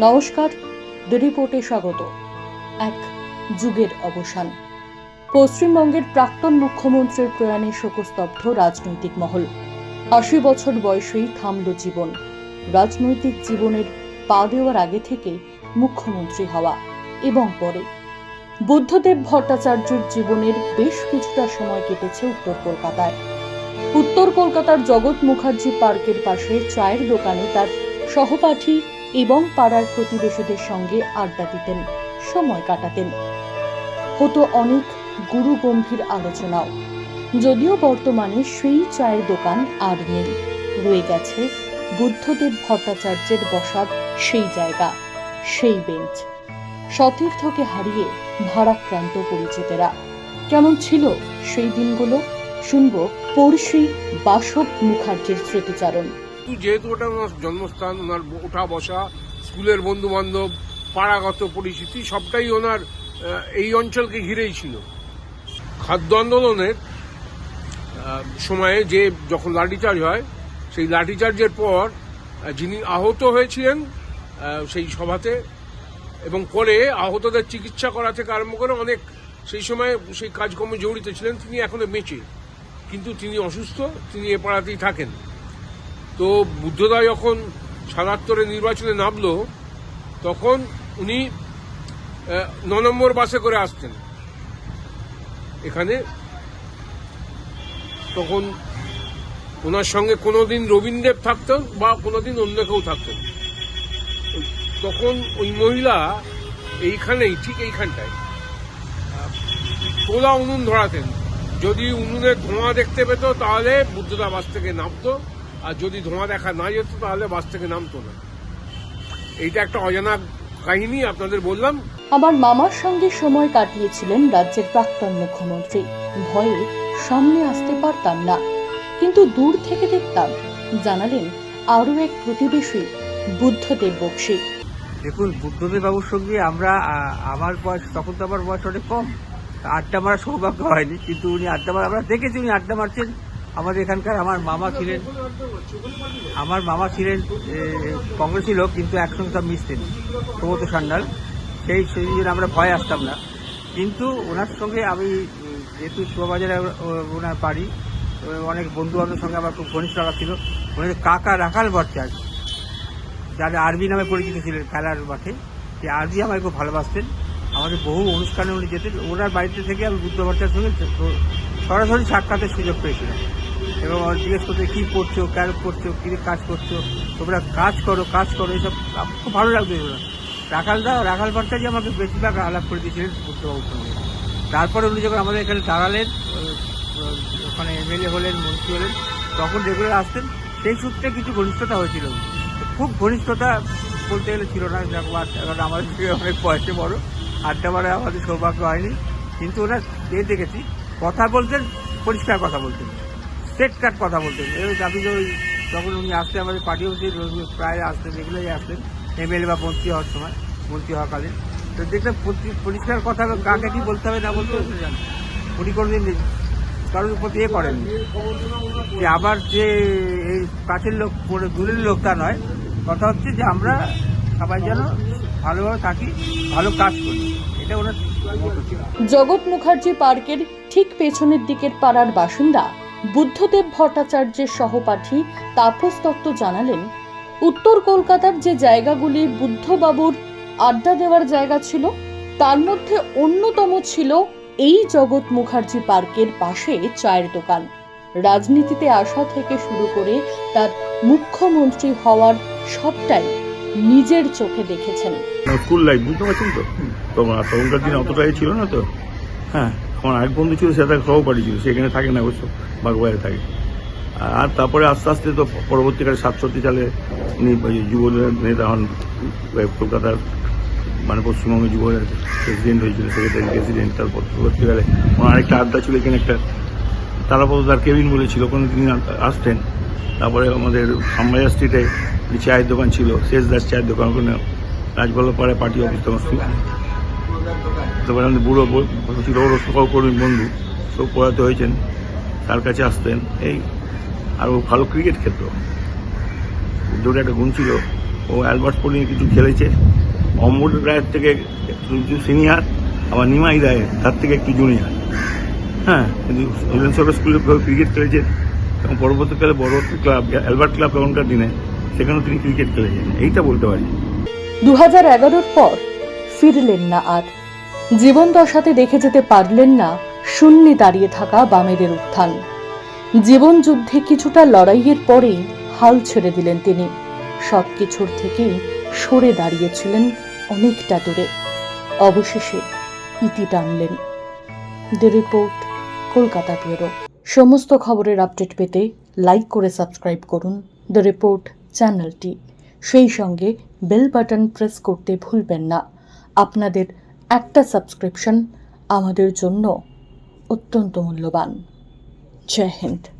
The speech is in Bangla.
নমস্কার দ্য রিপোর্টে স্বাগত। এক যুগের অবসান। পশ্চিমবঙ্গের প্রাক্তন মুখ্যমন্ত্রীর প্রয়াণে শোকস্তব্ধ রাজনৈতিক মহল। আশি বছর বয়সেই থামল জীবন। রাজনৈতিক জীবনের পা দেওয়ার আগে থেকে মুখ্যমন্ত্রী হওয়া এবং পরে। বুদ্ধদেব ভট্টাচার্যের জীবনের বেশ কিছুটা সময় কেটেছে উত্তর কলকাতায়। উত্তর কলকাতার জগৎ মুখার্জি পার্কের পাশে চায়ের দোকানে তার সহপাঠী এবং পাড়ার প্রতিবেশীদের সঙ্গে আড্ডা দিতেন, সময় কাটাতেন। হতো অনেক গুরু গম্ভীর আলোচনাও। যদিও বর্তমানে সেই চায়ের দোকান আর নেই। রয়ে গেছে বুদ্ধদেব ভট্টাচার্যের বসার সেই জায়গা, সেই বেঞ্চ। সতীর্থকে হারিয়ে ভারাক্রান্ত পরিচিতেরা। কেমন ছিল সেই দিনগুলো? শুনব পড়শি বাসব মুখার্জির স্মৃতিচারণ। কিন্তু যেহেতু ওটা ওনার জন্মস্থান, ওনার ওঠা বসা, স্কুলের বন্ধু বান্ধব পাড়াগত পরিচিতি, সবটাই ওনার এই অঞ্চলকে ঘিরেই ছিল। খাদ্য আন্দোলনের সময়ে যে যখন লাঠিচার্জ হয়, সেই লাঠিচার্জের পর যিনি আহত হয়েছিলেন সেই সভাতে এবং পরে আহতদের চিকিৎসা করা থেকে আরম্ভ করে অনেক, সেই সময় সেই কাজকর্মে জড়িত ছিলেন, তিনি এখনও বেঁচে। কিন্তু তিনি অসুস্থ, তিনি এ পাড়াতেই থাকেন। তো বুদ্ধদা যখন সাতাত্তরে নির্বাচনে নামলো, তখন উনি ন নম্বর বাসে করে আসতেন। এখানে তখন ওনার সঙ্গে কোনোদিন রবীন্দ্রদেব থাকতেন বা কোনোদিন অন্য কেউ থাকতেন। তখন ওই মহিলা এইখানেই, ঠিক এইখানটায়, তোলা উনুন ধরাতেন। যদি উনুনের ধোঁয়া দেখতে পেত, তাহলে বুদ্ধদা বাস থেকে নামতো। আর যদি ধোঁয়া দেখা না যেত তাহলে বাস থেকে নামতো না। এইটা একটা অজানা কাহিনী আপনাদের বললাম। আমার মামার সঙ্গে সময় কাটিয়েছিলেন রাজ্যের প্রাক্তন মুখ্যমন্ত্রী। ভয়ে সামনে আসতে পারতাম না কিন্তু দূর থেকে দেখতাম জানালেন আরও এক প্রতিবেশী বুদ্ধদেব বক্সী দেখুন বুদ্ধদেব বাবুর সঙ্গে আমরা আমার বয়স তখন তো আমার বয়স অনেক কম। আড্ডা মারার সৌভাগ্য হয়নি কিন্তু উনি আড্ডা মারা আমরা দেখেছি উনি আড্ডা মারছেন। আমাদের এখানকার আমার মামা ছিলেন, আমার মামা ছিলেন কংগ্রেসী লোক, কিন্তু একসঙ্গে সব মিশতেন, প্রমোদ সান্যাল সেই সেই জন্য আমরা ভয় আসতাম না। কিন্তু ওনার সঙ্গে আমি, যেহেতু শোভাবাজারে ওনার বাড়ি অনেক বন্ধু বান্ধবের সঙ্গে আমার খুব ঘনিষ্ঠ ছিল। ওনাদের কাকা রাখাল ভট্টাচার্য, যারা আরবি নামে পরিচিত ছিলেন খেলার মাঠে সেই আরবি আমাকে খুব ভালোবাসতেন। আমাদের বহু অনুষ্ঠানে উনি যেতেন। ওনার বাড়িতে থেকে আমি বুদ্ধ ভট্টার সঙ্গে সরাসরি সাক্ষাতের সুযোগ পেয়েছিলাম। এবং জিজ্ঞেস করতে কী করছ কেন করছ কী কাজ করছ? তোমরা কাজ করো কাজ করো, এসব খুব ভালো লাগতো এগুলো। রাখালদা, রাখাল ভট্টাচার্য আমাকে বেশিরভাগ আলাপ করে দিয়েছিলেন বুদ্ধবাবুর সঙ্গে। তারপরে উনি যখন আমাদের এখানে দাঁড়ালেন ওখানে এমএলএ হলেন, মন্ত্রী হলেন, তখন রেগুলার আসতেন। সেই সূত্রে কিছু ঘনিষ্ঠতা হয়েছিল। খুব ঘনিষ্ঠতা বলতে গেলে ছিল না কারণ আমাদের থেকে অনেক বয়সে বড়। আড্ডা মারা আমাদের সৌভাগ্য হয়নি। কিন্তু ওরা যে দেখেছি, কথা বলতেন, পরিষ্কার কথা বলতেন। কাট কথা বলতেন এবার আমি ওই যখন উনি আসতেন, আমাদের পার্টি অফিসে প্রায় আসতেন এগুলোই আসতেন। এমএলএ বা মন্ত্রী হওয়ার সময়, মন্ত্রী হওয়াকালীন তো দেখলাম পরি- পরিষ্কার কথা কাকে কি বলতে হবে না বলতে উনি কোনোদিন কারোর প্রতি এ করেননি। যে আবার যে এই কাছের লোক দূরের লোক তা নয়। কথা হচ্ছে যে আমরা সবাই যেন ভালোভাবে থাকি, ভালো কাজ করি। এটা ওনার জগৎ মুখার্জি পার্কের ঠিক পেছনের দিকের পাড়ার বাসিন্দা বুদ্ধদেব ভট্টাচার্যের সহপাঠী তাপস দত্ত জানালেন, উত্তর কলকাতার যে জায়গাগুলি বুদ্ধবাবুর আড্ডা দেওয়ার জায়গা ছিল, তার মধ্যে অন্যতম ছিল এই জগৎ মুখার্জি পার্কের পাশে চায়ের দোকান। রাজনীতিতে আসা থেকে শুরু করে তার মুখ্যমন্ত্রী হওয়ার সবটাই নিজের চোখে দেখেছেন। স্কুল লাইফ বুঝতে পারছেন তো? তখন তখনকার দিনে অতটা এ ছিল না তো? হ্যাঁ। আমার এক বন্ধু ছিল সেটা সহপাঠী ছিল সেখানে থাকে না অবশ্য বাগবাজারে থাকে। আর তারপরে আস্তে আস্তে তো পরবর্তীকালে সাতষট্টি সালে উনি যুব নেতা হন কলকাতার মানে পশ্চিমবঙ্গের যুব প্রেসিডেন্ট হয়েছিল সেক্রেটারি প্রেসিডেন্ট তার পরবর্তীকালে ওনার আরেকটা আড্ডা ছিল এখানে একটা তারাপদ তার কেবিন বলেছিল কোনো তিনি আসতেন। তারপরে আমাদের সামবাজার স্ট্রিটে চায়ের দোকান ছিল শেষ দাস চায়ের দোকান, ওখানে রাজবল্লভ পাড়ায় পার্টি অফিস তখন আমাদের বুড়ো ছিল সহকর্মী বন্ধু, সব পড়াতে হয়েছেন, তার কাছে আসতেন, এই, আর ও ভালো ক্রিকেট খেলতো। দুটো একটা গুণ ছিল, ও অ্যালবার্ট স্পোর্টিং কিছু খেলেছে, অম্বুড রায়ের থেকে একটু সিনিয়র আবার নিমাই রায় তার থেকে একটু জুনিয়র হ্যাঁ কিন্তু স্কুলে ক্রিকেট খেলেছেন এবং পরবর্তীকালে বড় ক্লাব অ্যালবার্ট ক্লাব এখনকার দিনে, সেখানেও তিনি ক্রিকেট খেলেছেন, এইটা বলতে পারি। দু হাজার পর ফিরলেন না আর। জীবন দশাতে দেখে যেতে পারলেন না শূন্যে দাঁড়িয়ে থাকা বামেদের উত্থান। জীবন যুদ্ধে কিছুটা লড়াইয়ের পরেই হাল ছেড়ে দিলেন তিনি। সব কিছুর থেকেই সরে দাঁড়িয়েছিলেন অনেকটা দূরে। অবশেষে ইতি টানলেন। The report, Kolkata bureau. সমস্ত খবরের আপডেট পেতে লাইক করে সাবস্ক্রাইব করুন। দ্য রিপোর্ট, চ্যানেলটি। সেই সঙ্গে বেল বাটন প্রেস করতে ভুলবেন না। আপনাদের একটা সাবস্ক্রিপশন আমাদের জন্য অত্যন্ত মূল্যবান। জয় হিন্দ।